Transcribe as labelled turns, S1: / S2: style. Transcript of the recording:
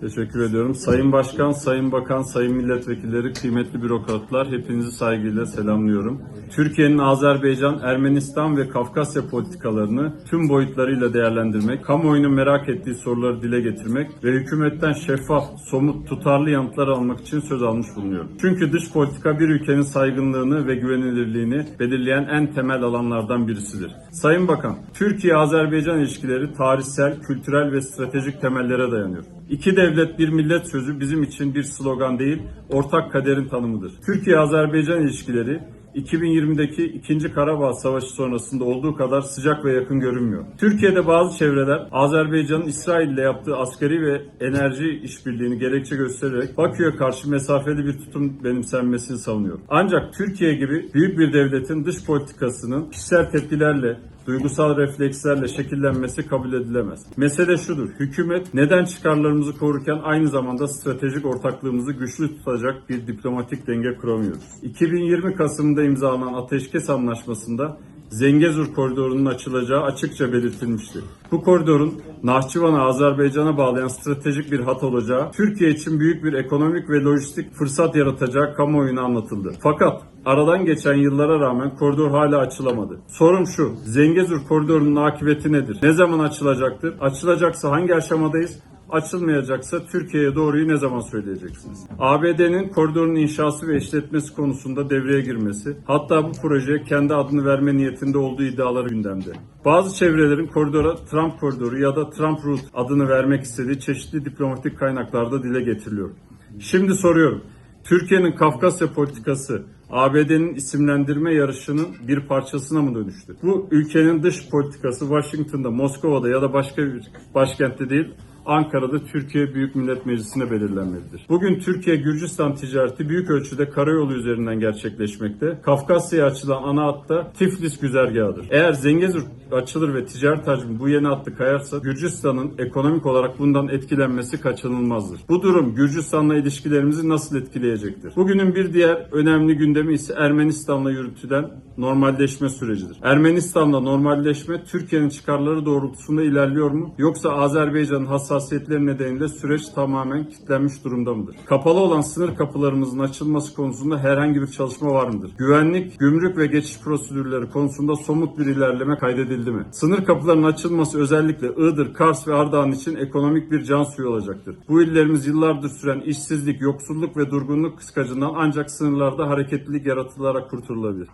S1: Teşekkür ediyorum. Sayın Başkan, Sayın Bakan, Sayın Milletvekilleri, kıymetli bürokratlar hepinizi saygıyla selamlıyorum. Türkiye'nin Azerbaycan, Ermenistan ve Kafkasya politikalarını tüm boyutlarıyla değerlendirmek, kamuoyunun merak ettiği soruları dile getirmek ve hükümetten şeffaf, somut, tutarlı yanıtlar almak için söz almış bulunuyorum. Çünkü dış politika bir ülkenin saygınlığını ve güvenilirliğini belirleyen en temel alanlardan birisidir. Sayın Bakan, Türkiye-Azerbaycan ilişkileri tarihsel, kültürel ve stratejik temellere dayanıyor. İki devlet bir millet sözü bizim için bir slogan değil, ortak kaderin tanımıdır. Türkiye-Azerbaycan ilişkileri 2020'deki 2. Karabağ Savaşı sonrasında olduğu kadar sıcak ve yakın görünmüyor. Türkiye'de bazı çevreler Azerbaycan'ın İsrail ile yaptığı askeri ve enerji işbirliğini gerekçe göstererek Bakü'ye karşı mesafeli bir tutum benimsenmesini savunuyor. Ancak Türkiye gibi büyük bir devletin dış politikasının kişisel tepkilerle duygusal reflekslerle şekillenmesi kabul edilemez. Mesele şudur, hükümet neden çıkarlarımızı korurken aynı zamanda stratejik ortaklığımızı güçlü tutacak bir diplomatik denge kuramıyoruz. 2020 Kasım'da imzalanan ateşkes anlaşmasında Zengezur koridorunun açılacağı açıkça belirtilmişti. Bu koridorun Nahçıvan'a Azerbaycan'a bağlayan stratejik bir hat olacağı, Türkiye için büyük bir ekonomik ve lojistik fırsat yaratacağı kamuoyuna anlatıldı. Fakat aradan geçen yıllara rağmen koridor hala açılamadı. Sorum şu, Zengezur koridorunun akıbeti nedir? Ne zaman açılacaktır? Açılacaksa hangi aşamadayız? Açılmayacaksa Türkiye'ye doğruyu ne zaman söyleyeceksiniz? ABD'nin koridorun inşası ve işletmesi konusunda devreye girmesi, hatta bu projeye kendi adını verme niyetinde olduğu iddiaları gündemde. Bazı çevrelerin koridora Trump koridoru ya da Trump Route adını vermek istediği çeşitli diplomatik kaynaklarda dile getiriliyor. Şimdi soruyorum. Türkiye'nin Kafkasya politikası ABD'nin isimlendirme yarışının bir parçasına mı dönüştü? Bu ülkenin dış politikası Washington'da, Moskova'da ya da başka bir başkentte değil, Ankara'da Türkiye Büyük Millet Meclisi'ne belirlenmelidir. Bugün Türkiye-Gürcistan ticareti büyük ölçüde karayolu üzerinden gerçekleşmekte. Kafkasya'ya açılan ana hatta Tiflis güzergahıdır. Eğer Zengezur açılır ve ticaret hacmi bu yeni hattı kayarsa Gürcistan'ın ekonomik olarak bundan etkilenmesi kaçınılmazdır. Bu durum Gürcistan'la ilişkilerimizi nasıl etkileyecektir? Bugünün bir diğer önemli gündemi ise Ermenistan'la yürütülen normalleşme sürecidir. Ermenistan'la normalleşme Türkiye'nin çıkarları doğrultusunda ilerliyor mu? Yoksa Azerbaycan'ın hassasiyetleri nedeniyle süreç tamamen kilitlenmiş durumda mıdır? Kapalı olan sınır kapılarımızın açılması konusunda herhangi bir çalışma var mıdır? Güvenlik, gümrük ve geçiş prosedürleri konusunda somut bir ilerleme kaydedildi mi? Sınır kapılarının açılması özellikle Iğdır, Kars ve Ardahan için ekonomik bir can suyu olacaktır. Bu illerimiz yıllardır süren işsizlik, yoksulluk ve durgunluk kıskacından ancak sınırlarda hareketlilik yaratılarak kurtulabilir.